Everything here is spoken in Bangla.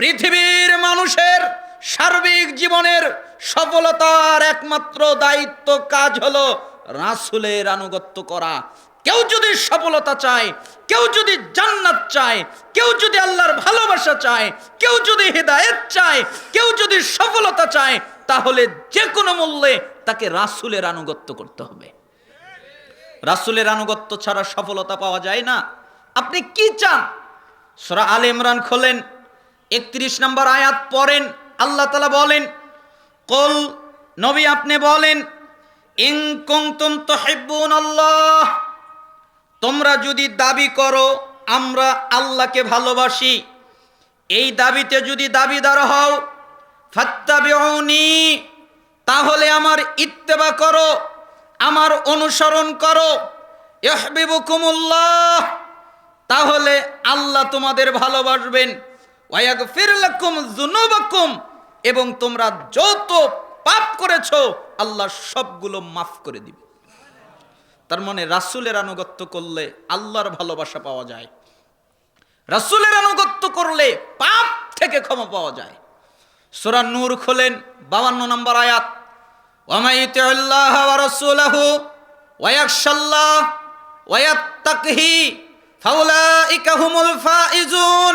পৃথিবীর মানুষের সার্বিক জীবনের সফলতার একমাত্র দায়িত্ব কাজ হলো রাসুলের আনুগত্য করা। কেউ যদি সফলতা চায়, কেউ যদি জান্নাত চায়, কেউ যদি আল্লাহর ভালোবাসা চায়, কেউ যদি হেদায়েত চায়, কেউ যদি সফলতা চায়, তাহলে যে কোনো মূল্যে তাকে রাসুলের আনুগত্য করতে হবে। রাসুলের আনুগত্য ছাড়া সফলতা পাওয়া যায় না। আপনি কি চান? সরা আল ইমরান খোলেন একত্রিশ নম্বর আয়াত পড়েন, আল্লাহ তালা বলেন, কল নবী আপনি বলেন ইং কুনতুম তুহিব্বুন আল্লাহ তোমরা যদি দাবি করো, আমরা আল্লাহকে ভালোবাসি। এই দাবিতে যদি দাবিদার হও, ফাত্তাবিউনি তাহলে আমার ইত্তেবা করো, আমার অনুসরণ করো। ইহবিবুকুমুল্লাহ তাহলে আল্লাহ তোমাদের ভালোবাসবেন। এবং তোমরা যত পাপ করেছ, আল্লাহ সবগুলো মাফ করে দিবে। তার মানে রাসূলের আনুগত্য করলে আল্লাহর ভালোবাসা পাওয়া যায়। রাসূলের আনুগত্য করলে পাপ থেকে ক্ষমা পাওয়া যায়। সূরা নূর খোলেন 52 নম্বর আয়াত। ওয়ামা ইতিউল্লাহ ওয়া ফাউলাইকা হুমুল ফাইজুন।